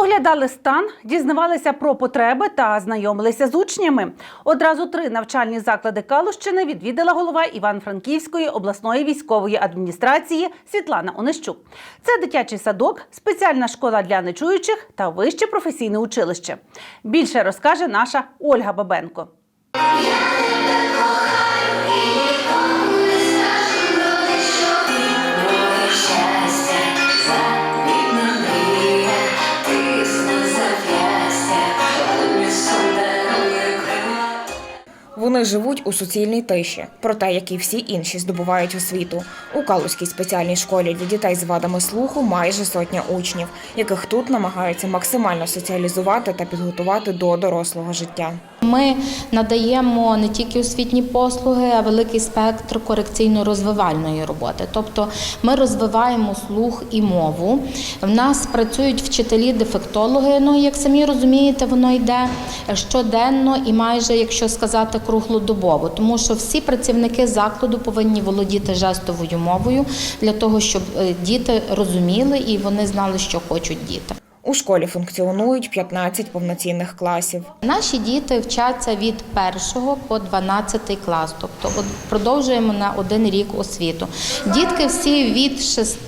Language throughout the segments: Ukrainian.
Оглядали стан, дізнавалися про потреби та знайомилися з учнями. Одразу три навчальні заклади Калущини відвідала голова Івано-Франківської обласної військової адміністрації Світлана Онищук. Це дитячий садок, спеціальна школа для нечуючих та вище професійне училище. Більше розкаже наша Ольга Бабенко. щастя, Вони живуть у суцільній тиші, проте, як і всі інші, здобувають освіту. У Калузькій спеціальній школі для дітей з вадами слуху майже сотня учнів, яких тут намагаються максимально соціалізувати та підготувати до дорослого життя. Ми надаємо не тільки освітні послуги, а великий спектр корекційно-розвивальної роботи. Тобто ми розвиваємо слух і мову. В нас працюють вчителі-дефектологи. Ну, як самі розумієте, воно йде щоденно і майже, якщо сказати, круглодобово, тому що всі працівники закладу повинні володіти жестовою мовою для того, щоб е, діти розуміли і вони знали, що хочуть діти. У школі функціонують 15 повноцінних класів. Наші діти вчаться від 1 по 12 клас, тобто продовжуємо на один рік освіту. Дітки всі від 6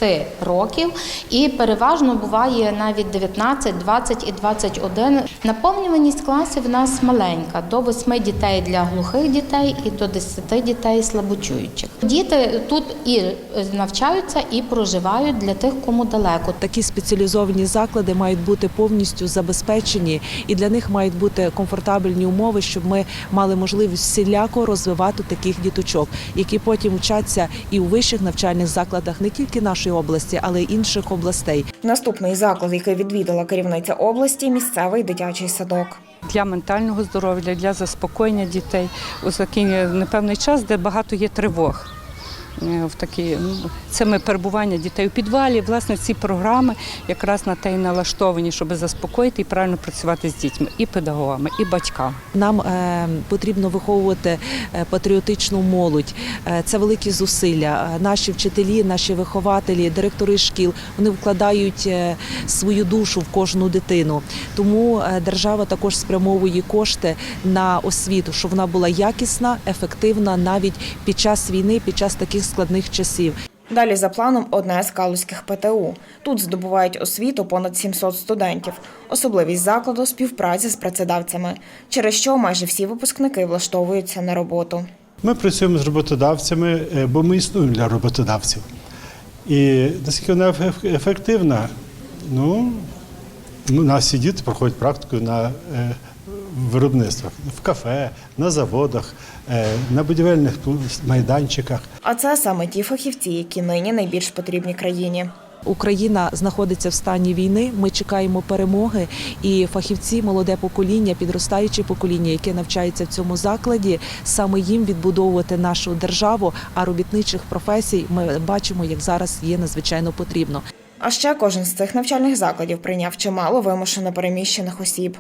років і переважно буває навіть 19, 20 і 21. Наповнюваність класів в нас маленька, до 8 дітей для глухих дітей і до 10 дітей слабочуючих. Діти тут і навчаються, і проживають для тих, кому далеко. Такі спеціалізовані заклади мають бути повністю забезпечені, і для них мають бути комфортабельні умови, щоб ми мали можливість всіляко розвивати таких діточок, які потім вчаться і у вищих навчальних закладах не тільки нашої області, але й інших областей. Наступний заклад, який відвідала керівниця області, місцевий дитячий садок. для ментального здоров'я, для заспокоєння дітей у такий непевний час, де багато є тривог. Е, В такі ну, це перебування дітей у підвалі. Власне, ці програми якраз на те й налаштовані, щоб заспокоїти і правильно працювати з дітьми, і педагогами, і батьками. Нам е, потрібно виховувати е, патріотичну молодь. Е, це великі зусилля. Наші вчителі, наші вихователі, директори шкіл вони вкладають свою душу в кожну дитину. Тому держава також спрямовує кошти на освіту, щоб вона була якісна, ефективна навіть під час війни, під час таких складних часів. Далі за планом одне з калузьких ПТУ. Тут здобувають освіту понад 700 студентів. Особливість закладу співпраця з працедавцями, через що майже всі випускники влаштовуються на роботу. Ми працюємо з роботодавцями, е, бо ми існуємо для роботодавців. І наскільки вона ефективна, ну, у нас всі діти проходять практику на е, виробництвах, в кафе, на заводах, е, на будівельних майданчиках. А це саме ті фахівці, які нині найбільш потрібні країні. Україна знаходиться в стані війни. Ми чекаємо перемоги, і фахівці, молоде покоління, підростаюче покоління, яке навчається в цьому закладі, саме їм відбудовувати нашу державу. А робітничих професій ми бачимо, як зараз є надзвичайно потрібно. А ще кожен з цих навчальних закладів прийняв чимало вимушено переміщених осіб.